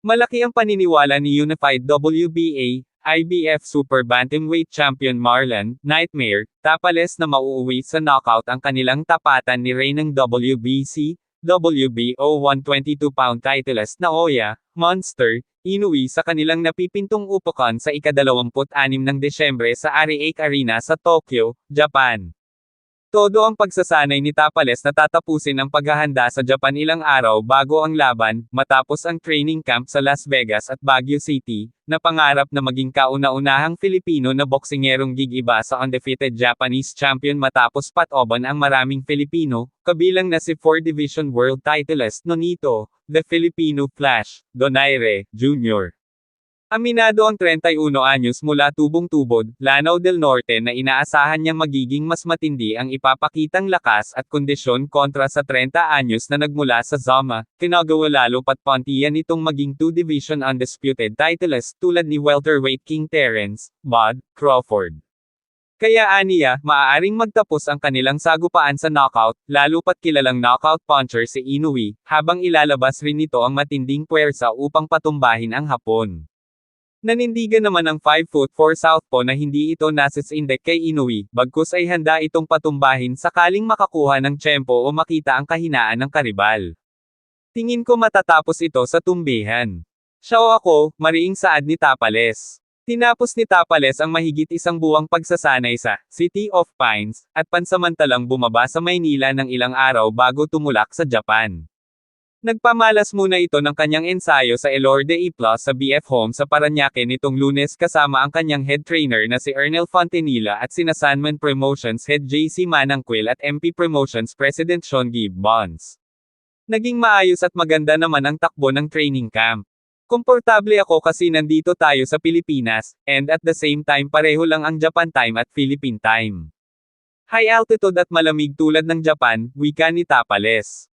Malaki ang paniniwala ni Unified WBA, IBF Super Bantamweight Champion Marlon Nightmare Tapales na mauuwi sa knockout ang kanilang tapatan ni ng WBC, WBO 122-pound titleist na Oya, Monster, inuwi sa kanilang napipintong upukan sa ikadalawamput-anim ng Desyembre sa Ari-Ake Arena sa Tokyo, Japan. Todo ang pagsasanay ni Tapales na tatapusin ang paghahanda sa Japan ilang araw bago ang laban, matapos ang training camp sa Las Vegas at Baguio City, na pangarap na maging kauna-unahang Filipino na boksingerong gigiba sa undefeated Japanese champion matapos patoban ang maraming Filipino, kabilang na si 4 Division World Titleist Nonito, the Filipino Flash, Donaire, Jr. Aminado ang 31 anyos mula tubong-tubod, Lanao del Norte na inaasahan niyang magiging mas matindi ang ipapakitang lakas at kondisyon kontra sa 30 anyos na nagmula sa Zama, kinagawa lalo pat pantiyan itong maging 2-division undisputed titleist tulad ni welterweight King Terence, Bud, Crawford. Kaya aniya, maaaring magtapos ang kanilang sagupaan sa knockout, lalo pat kilalang knockout puncher si Inoue, habang ilalabas rin nito ang matinding puwersa upang patumbahin ang Hapon. Nanindigan naman ang 5 foot 4 southpaw na hindi ito nasisindek kay Inoue, bagkus ay handa itong patumbahin sakaling makakuha ng tiyempo o makita ang kahinaan ng karibal. Tingin ko matatapos ito sa tumbihan. Siya ako, mariing saad ni Tapales. Tinapos ni Tapales ang mahigit isang buwang pagsasanay sa City of Pines, at pansamantalang bumaba sa Maynila ng ilang araw bago tumulak sa Japan. Nagpamalas muna ito ng kanyang ensayo sa Elorde E Plus sa BF Home sa Paranaque nitong lunes kasama ang kanyang head trainer na si Ernel Fontenilla at sina Sandman Promotions head JC Manangquil at MP Promotions President Sean Gibbons. Naging maayos at maganda naman ang takbo ng training camp. Komportable ako kasi nandito tayo sa Pilipinas, and at the same time pareho lang ang Japan time at Philippine time. High altitude at malamig tulad ng Japan, wika ni Tapales.